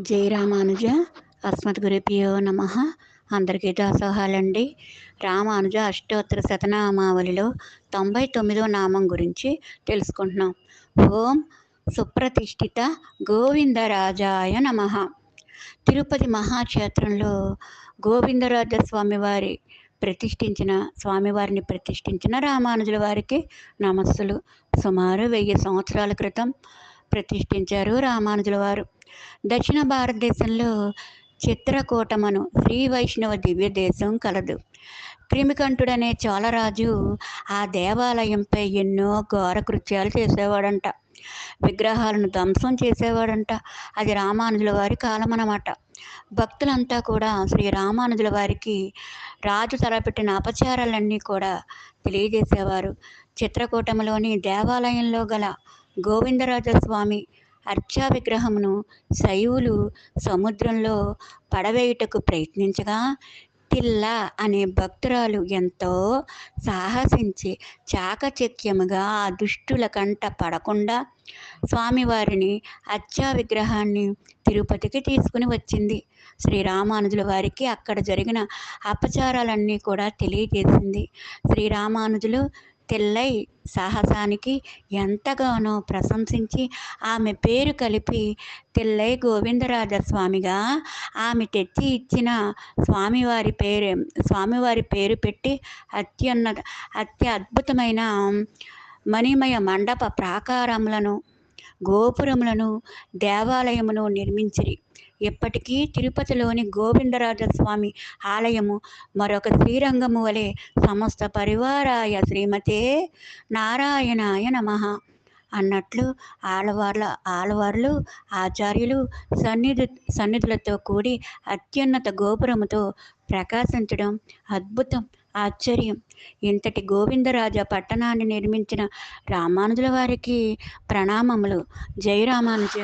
జై రామానుజ. అస్మత్ గురుపియో నమ. అందరికీ దాసోహాలండి రామానుజ అష్టోత్తర శతనామావళిలో తొంభై తొమ్మిదో నామం గురించి తెలుసుకుంటున్నాం. ఓం సుప్రతిష్ఠిత గోవిందరాజాయ నమ. తిరుపతి మహాక్షేత్రంలో గోవిందరాజ స్వామివారి ప్రతిష్ఠించిన స్వామివారిని ప్రతిష్ఠించిన రామానుజుల వారికి నమస్సులు. సుమారు వెయ్యి సంవత్సరాల క్రితం ప్రతిష్ఠించారు రామానుజుల వారు. దక్షిణ భారతదేశంలో చిత్రకూటమను శ్రీ వైష్ణవ దివ్య దేశం కలదు. క్రిమికంఠుడనే చోళరాజు ఆ దేవాలయంపై ఎన్నో ఘోర కృత్యాలు చేసేవాడంట. విగ్రహాలను ధ్వంసం చేసేవాడంట. అది రామానుజుల వారి కాలం అన్నమాట భక్తులంతా కూడా శ్రీ రామానుజుల వారికి రాజు తలపెట్టిన అపచారాలన్నీ కూడా తెలియజేసేవారు. చిత్రకూటంలోని దేవాలయంలో గల గోవిందరాజస్వామి అర్చా విగ్రహమును శైవులు సముద్రంలో పడవేయుటకు ప్రయత్నించగా తిల్ల అనే భక్తురాలు ఎంతో సాహసించి చాకచక్యముగా ఆ దుష్టుల కంట పడకుండా స్వామివారిని అచ్చా విగ్రహాన్ని తిరుపతికి తీసుకుని వచ్చింది. శ్రీరామానుజుల వారికి అక్కడ జరిగిన అపచారాలన్నీ కూడా తెలియజేసింది. శ్రీరామానుజులు తెల్లై సాహసానికి ఎంతగానో ప్రశంసించి ఆమె పేరు కలిపి తెల్లై గోవిందరాజస్వామిగా ఆమె తెచ్చి ఇచ్చిన స్వామివారి పేరు స్వామివారి పేరు పెట్టి అత్యున్నత అత్య అద్భుతమైన మణిమయ మండప ప్రాకారములను గోపురములను దేవాలయమును నిర్మించిరి. ఇప్పటికీ తిరుపతిలోని గోవిందరాజస్వామి ఆలయము మరొక శ్రీరంగము వలె సమస్త పరివారాయ శ్రీమతే నారాయణాయ నమ. అన్నట్లు ఆలవార్ల ఆలవార్లు ఆచార్యులు సన్నిధి సన్నిధులతో కూడి అత్యున్నత గోపురముతో ప్రకాశించడం అద్భుతం. ఆశ్చర్యం. ఇంతటి గోవిందరాజ పట్టణాన్ని నిర్మించిన రామానుజుల వారికి ప్రణామములు. జై రామానుజ